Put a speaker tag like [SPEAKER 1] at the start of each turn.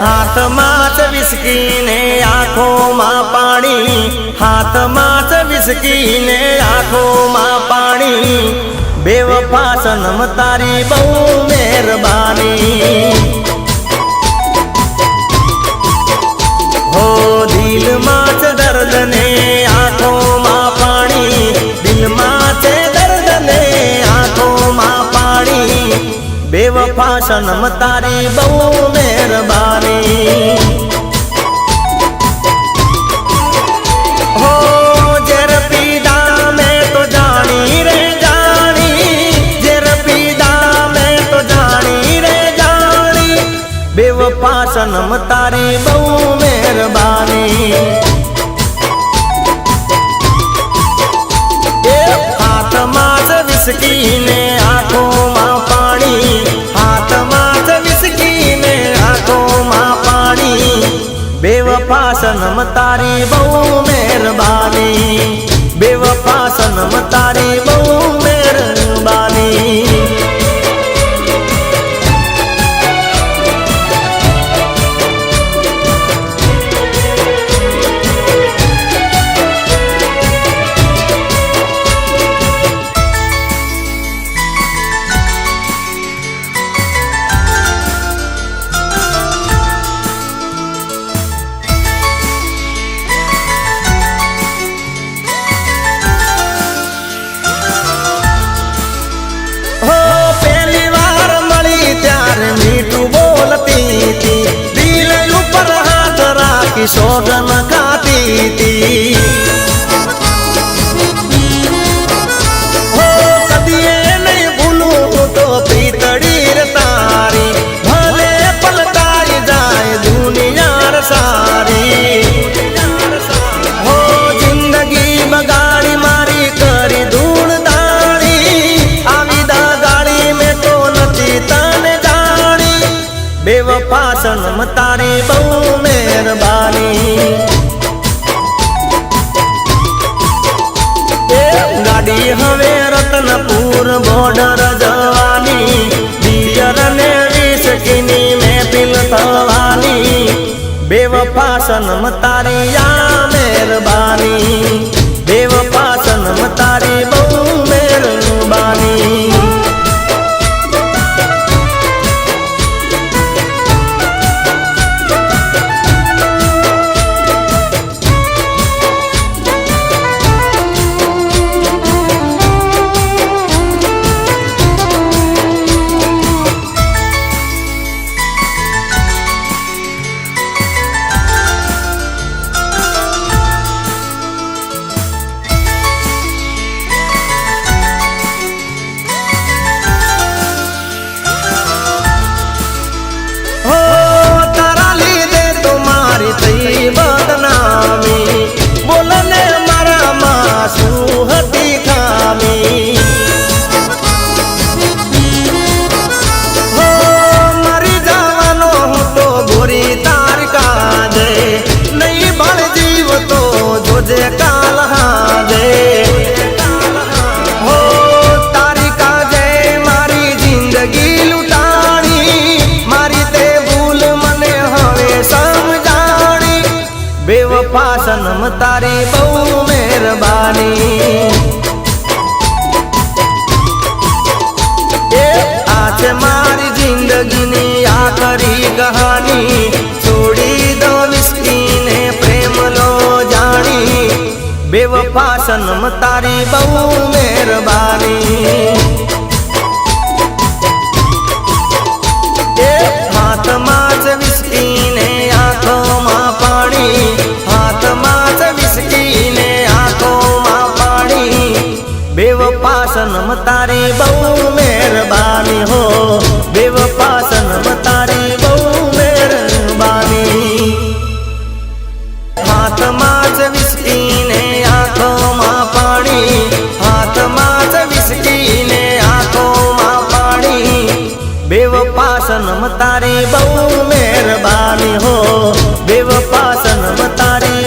[SPEAKER 1] હાથમાં જ વિસકીને આંખોમાં પાણી, હાથમાં જ વિસકીને આંખોમાં પાણી. બેવફા સનમ તારી બહુ મહેરબાની. બેવફા સનમ તારી બહુ મહેરબાની. હો ઝેર પીધા મેં તો જાણી રે, જાણી. ઝેર પીધા મેં તો જાણી રે સનમ તારી બહુ મહેરબાની. બેવફા સનમ તારી સોગન ખાતી હતી તારી બહુ મહેરબાની ગાડી હવે રતનપુર બોર્ડર જવાની દિયર ને વિસકીની મહેફિલ મહેરબાની જોજે કાલ હાજે હો તારી કાજે મારી જિંદગી લૂંટાણી, મારી તે ભૂલ મને હવે સમજાણી. બેવફા સનમ તારી બહુ મહેરબાની. એ મારી જિંદગીની આખરી કહાની. બેવફા સનમ તારી બહુ મહેરબાની. હાથમાં જ વિસકીને આંખોમાં પાણી, હાથમાં જ વિસકીને આંખોમાં પાણી. બેવફા સનમ તારી બહુ મહેરબાની હો બેવફા સનમ તારી બહુ મહેરબાની. હાથમાં જ વિસકીને તારી બહુ મહેરબાની હો. દેવ પાસન તારી